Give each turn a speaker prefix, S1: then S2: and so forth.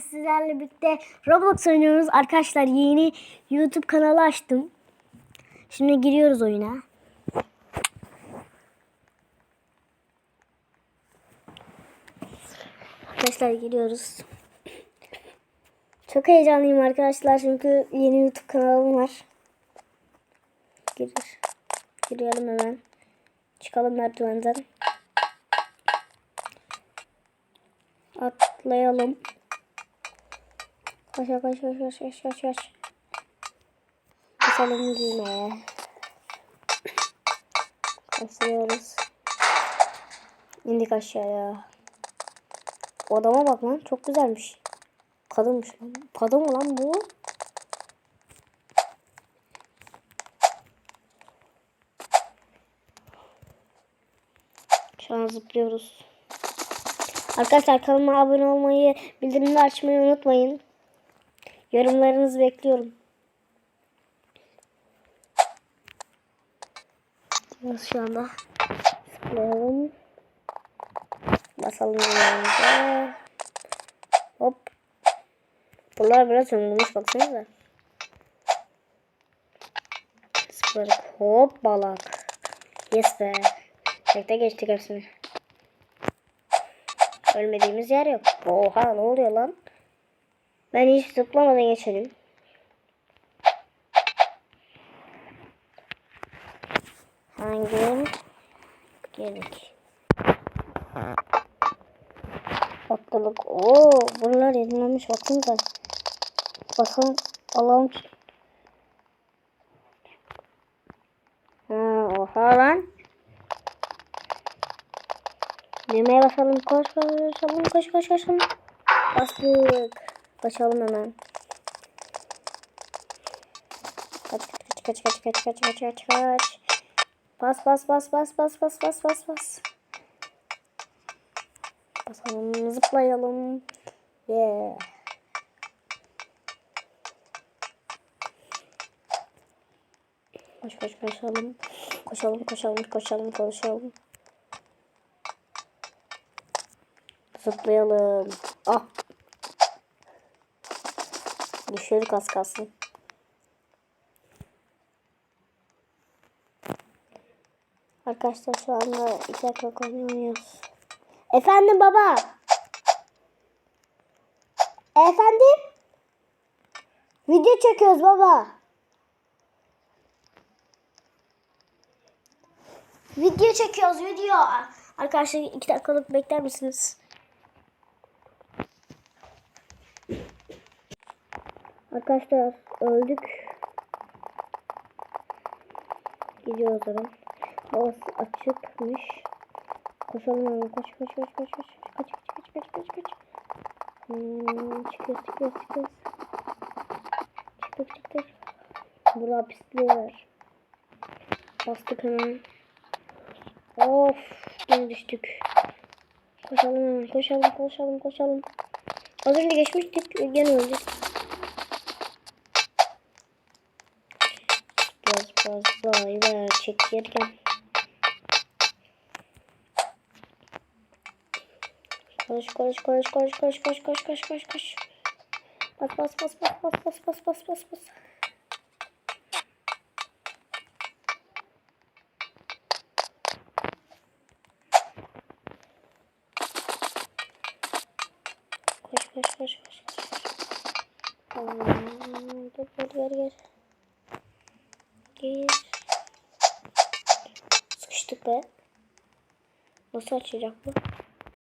S1: sizlerle birlikte Roblox oynuyoruz. Arkadaşlar yeni YouTube kanalı açtım. Şimdi giriyoruz oyuna. Arkadaşlar giriyoruz. Çok heyecanlıyım arkadaşlar çünkü yeni YouTube kanalım var. Gir. Girelim hemen. Çıkalım merdivenden. Atlayalım. Koş koş koş koş koş koş koş. Basalım düğmeye. Basıyoruz. İndik aşağıya. Odama bak lan çok güzelmiş. Kadınmış lan. Kadın mı lan bu? Şu an zıplıyoruz. Arkadaşlar kanalıma abone olmayı, bildirimleri açmayı unutmayın. Yorumlarınızı bekliyorum. Gidiyoruz şu anda. Zıplayalım. Basalım yerimize. Hop. Bunlar biraz ömürmüş baksanıza. Zıpladık. Hop balak. Yes be. Tekte geçtik hepsini. Ölmediğimiz yer yok. Oha ne oluyor lan? Ben hiç zıplamadan geçelim. Hangi? Girdik. Atladık. Oo, buralar yenilenmiş bakın da. Bakalım Allah'ım. Ha, oha lan. Düğmeye basalım. Koş koşalım. Koş koş koşalım. Bastık. Koşalım hemen. Kaç kaç kaç kaç kaç kaç kaç kaç kaç. Bas bas bas bas bas bas bas bas bas. Basalım zıplayalım. Yeah. Koş koş koşalım. Koşalım koşalım koşalım koşalım. Zıplayalım. Ah. Düşürdük az kalsın. Arkadaşlar şu anda iki dakika oynuyoruz. Efendim baba. Efendim? Video çekiyoruz baba. Video çekiyoruz video. Arkadaşlar iki dakikalık bekler misiniz? Arkadaşlar öldük. Gidiyoruz hemen. Havası açıkmış. Koşalım hemen. Koş koş koş koş koş. Kaç kaç kaç kaç kaç kaç. Hmm, çıkıyoruz çıkıyoruz çıkıyoruz. Çıktık çıktık. Burada hapisliği var. Bastık hemen. Of gene düştük. Koşalım hemen. Koşalım koşalım koşalım. Az önce geçmiştik. Gene öldük. Biraz fazla ver çekirken. Koş koş koş koş koş koş koş koş koş koş. Bas bas bas bas bas bas bas bas bas bas. Koş koş koş koş. Tamam. Gel gel gel gel. Gir. Sıkıştık be. Nasıl açacak bu?